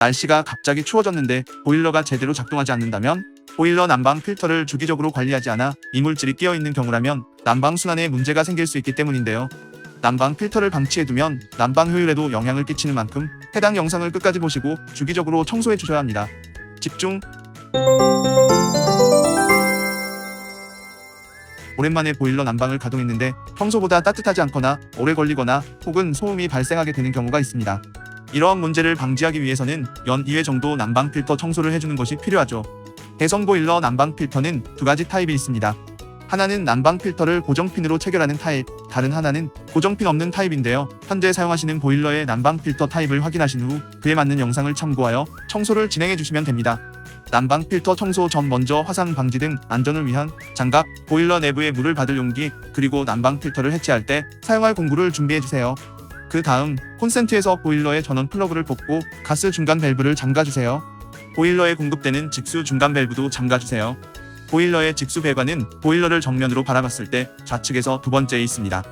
날씨가 갑자기 추워졌는데 보일러가 제대로 작동하지 않는다면 보일러 난방 필터를 주기적으로 관리하지 않아 이물질이 끼어 있는 경우라면 난방 순환에 문제가 생길 수 있기 때문인데요. 난방 필터를 방치해두면 난방 효율에도 영향을 끼치는 만큼 해당 영상을 끝까지 보시고 주기적으로 청소해 주셔야 합니다. 집중! 오랜만에 보일러 난방을 가동했는데 평소보다 따뜻하지 않거나 오래 걸리거나 혹은 소음이 발생하게 되는 경우가 있습니다. 이러한 문제를 방지하기 위해서는 연 2회 정도 난방 필터 청소를 해주는 것이 필요하죠. 대성 보일러 난방 필터는 두 가지 타입이 있습니다. 하나는 난방 필터를 고정핀으로 체결하는 타입, 다른 하나는 고정핀 없는 타입인데요. 현재 사용하시는 보일러의 난방 필터 타입을 확인하신 후 그에 맞는 영상을 참고하여 청소를 진행해 주시면 됩니다. 난방 필터 청소 전 먼저 화상 방지 등 안전을 위한 장갑, 보일러 내부에 물을 받을 용기, 그리고 난방 필터를 해체할 때 사용할 공구를 준비해 주세요. 그 다음 콘센트에서 보일러의 전원 플러그를 뽑고 가스 중간 밸브를 잠가 주세요. 보일러에 공급되는 직수 중간 밸브도 잠가 주세요. 보일러의 직수 배관은 보일러를 정면으로 바라봤을 때 좌측에서 두 번째에 있습니다.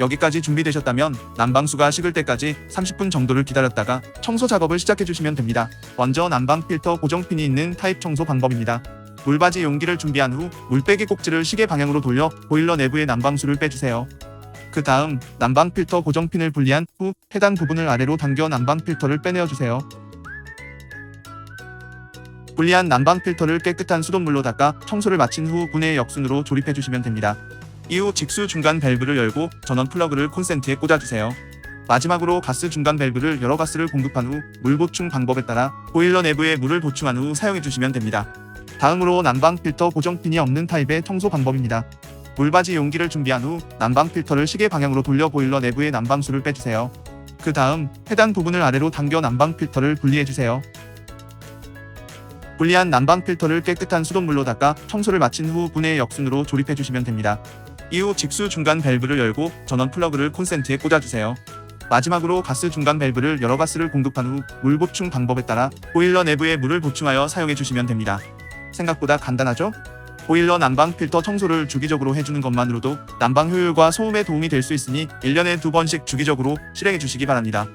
여기까지 준비되셨다면 난방수가 식을 때까지 30분 정도를 기다렸다가 청소 작업을 시작해 주시면 됩니다. 먼저 난방 필터 고정핀이 있는 타입 청소 방법입니다. 물받이 용기를 준비한 후 물빼기 꼭지를 시계 방향으로 돌려 보일러 내부의 난방수를 빼주세요. 그 다음 난방 필터 고정핀을 분리한 후 해당 부분을 아래로 당겨 난방 필터를 빼내어 주세요. 분리한 난방 필터를 깨끗한 수돗물로 닦아 청소를 마친 후 분해 역순으로 조립해 주시면 됩니다. 이후 직수 중간 밸브를 열고 전원 플러그를 콘센트에 꽂아주세요. 마지막으로 가스 중간 밸브를 열어 가스를 공급한 후 물 보충 방법에 따라 보일러 내부에 물을 보충한 후 사용해 주시면 됩니다. 다음으로 난방 필터 고정핀이 없는 타입의 청소 방법입니다. 물받이 용기를 준비한 후 난방 필터를 시계 방향으로 돌려 보일러 내부의 난방수를 빼주세요. 그 다음 해당 부분을 아래로 당겨 난방 필터를 분리해 주세요. 분리한 난방 필터를 깨끗한 수돗물로 닦아 청소를 마친 후 분해 역순으로 조립해 주시면 됩니다. 이후 직수 중간 밸브를 열고 전원 플러그를 콘센트에 꽂아주세요. 마지막으로 가스 중간 밸브를 열어 가스를 공급한 후 물 보충 방법에 따라 보일러 내부에 물을 보충하여 사용해 주시면 됩니다. 생각보다 간단하죠? 보일러 난방 필터 청소를 주기적으로 해주는 것만으로도 난방 효율과 소음에 도움이 될 수 있으니 1년에 두 번씩 주기적으로 실행해 주시기 바랍니다.